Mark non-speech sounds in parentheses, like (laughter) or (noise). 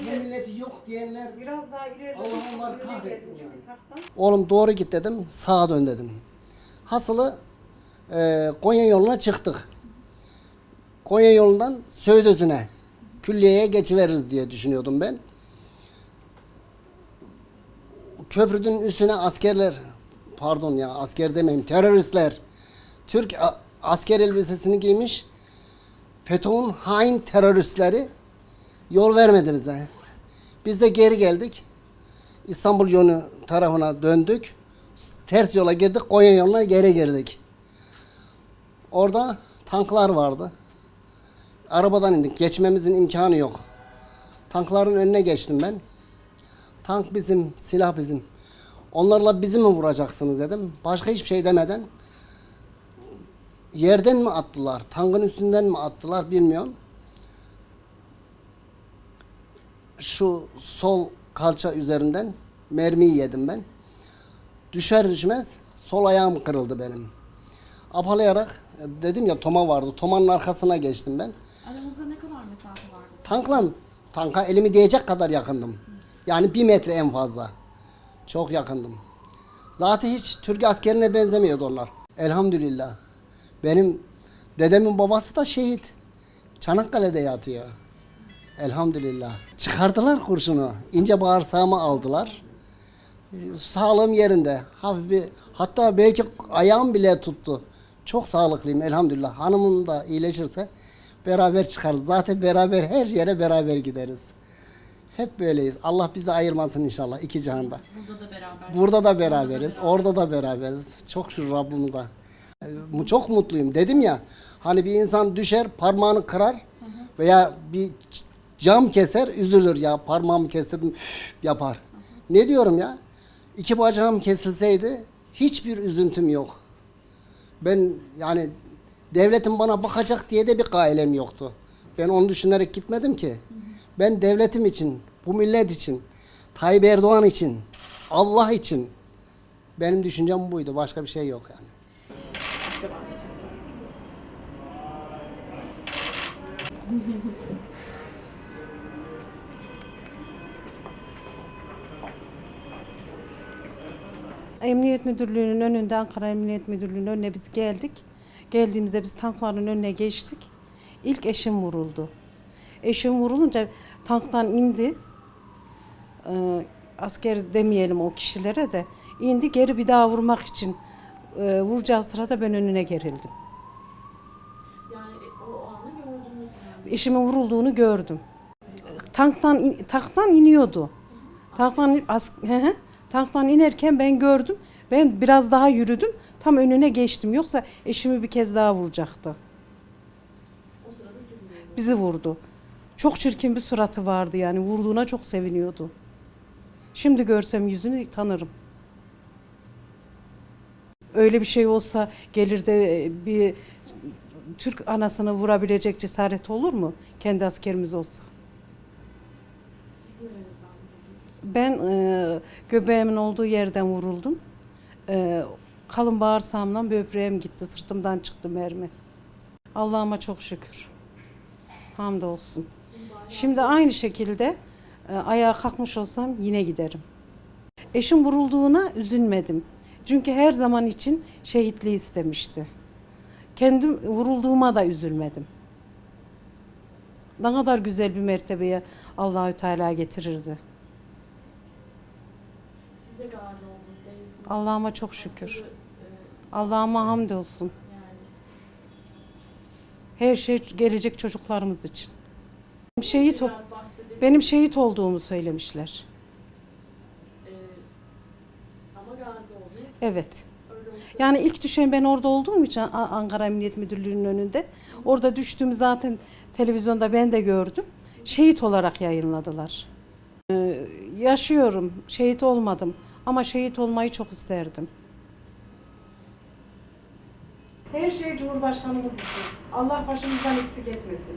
Bu milleti yok diyenler Biraz daha ileride. Allah onları önüne kahretsin çünkü yani. tahttan. Oğlum doğru git dedim, sağa dön dedim. Hasılı e, Konya yoluna çıktık. Konya yolundan Söğütözü'ne, külliyeye geçiveririz diye düşünüyordum ben. Köprünün üstüne askerler, pardon ya asker demeyeyim, teröristler, Türk a- asker elbisesini giymiş, FETÖ'nün hain teröristleri yol vermedi bize. Biz de geri geldik. İstanbul yolu tarafına döndük. Ters yola girdik. Konya yoluna geri girdik. Orada tanklar vardı. Arabadan indik. Geçmemizin imkanı yok. Tankların önüne geçtim ben. Tank bizim, silah bizim. Onlarla bizi mi vuracaksınız dedim. Başka hiçbir şey demeden yerden mi attılar, tankın üstünden mi attılar bilmiyorum. Şu sol kalça üzerinden mermiyi yedim ben. Düşer düşmez sol ayağım kırıldı benim. Apalayarak dedim ya Toma vardı. Toma'nın arkasına geçtim ben. Aramızda ne kadar mesafe vardı? Tankla tanka elimi değecek kadar yakındım. Yani bir metre en fazla. Çok yakındım. Zaten hiç Türk askerine benzemiyordu onlar. Elhamdülillah. Benim dedemin babası da şehit. Çanakkale'de yatıyor. Elhamdülillah. Çıkardılar kurşunu. İnce bağırsağımı aldılar. Sağlığım yerinde. Hafif bir hatta belki ayağım bile tuttu. Çok sağlıklıyım elhamdülillah. Hanımım da iyileşirse beraber çıkarız. Zaten beraber her yere beraber gideriz. Hep böyleyiz. Allah bizi ayırmasın inşallah iki cihanda. Burada da beraber. Burada da beraberiz, orada da beraberiz. Çok şükür Rabbimize. Ee, Çok mutluyum. Dedim ya, hani bir insan düşer, parmağını kırar veya bir cam keser, üzülür ya parmağımı kestirdim yapar. Ne diyorum ya? İki bacağım kesilseydi hiçbir üzüntüm yok. Ben yani devletin bana bakacak diye de bir gailem yoktu. Ben onu düşünerek gitmedim ki. Ben devletim için, bu millet için, Tayyip Erdoğan için, Allah için benim düşüncem buydu. Başka bir şey yok yani. (laughs) Emniyet Müdürlüğü'nün önünde, Ankara Emniyet Müdürlüğü'nün önüne biz geldik. Geldiğimizde biz tankların önüne geçtik. İlk eşim vuruldu. Eşim vurulunca tanktan indi. Ee, asker demeyelim o kişilere de. indi geri bir daha vurmak için e, vuracağı sırada ben önüne gerildim. Yani o anı gördünüz yani. Eşimin vurulduğunu gördüm. Tanktan tanktan iniyordu. Tanktan as, hı. Tanktan inerken ben gördüm. Ben biraz daha yürüdüm. Tam önüne geçtim. Yoksa eşimi bir kez daha vuracaktı. O sırada mi? Bizi vurdu. Çok çirkin bir suratı vardı yani. Vurduğuna çok seviniyordu. Şimdi görsem yüzünü tanırım. Öyle bir şey olsa gelir de e, bir Türk anasını vurabilecek cesaret olur mu? Kendi askerimiz olsa. Ben e, göbeğimin olduğu yerden vuruldum. E, kalın bağırsağımdan böbreğim gitti. Sırtımdan çıktı mermi. Allah'ıma çok şükür. Hamdolsun. Şimdi aynı şekilde e, ayağa kalkmış olsam yine giderim. Eşim vurulduğuna üzülmedim. Çünkü her zaman için şehitliği istemişti. Kendim vurulduğuma da üzülmedim. Ne kadar güzel bir mertebeye Allahü Teala getirirdi. Siz de gazi oldunuz devletin. Allah'ıma çok şükür. Allah'ıma hamdolsun. Her şey gelecek çocuklarımız için. Şehit benim şehit olduğumu söylemişler. Evet. Yani ilk düşen ben orada olduğum için Ankara Emniyet Müdürlüğü'nün önünde. Orada düştüğümü zaten televizyonda ben de gördüm. Şehit olarak yayınladılar. Ee, yaşıyorum. Şehit olmadım. Ama şehit olmayı çok isterdim. Her şey Cumhurbaşkanımız için. Allah başımızdan eksik etmesin.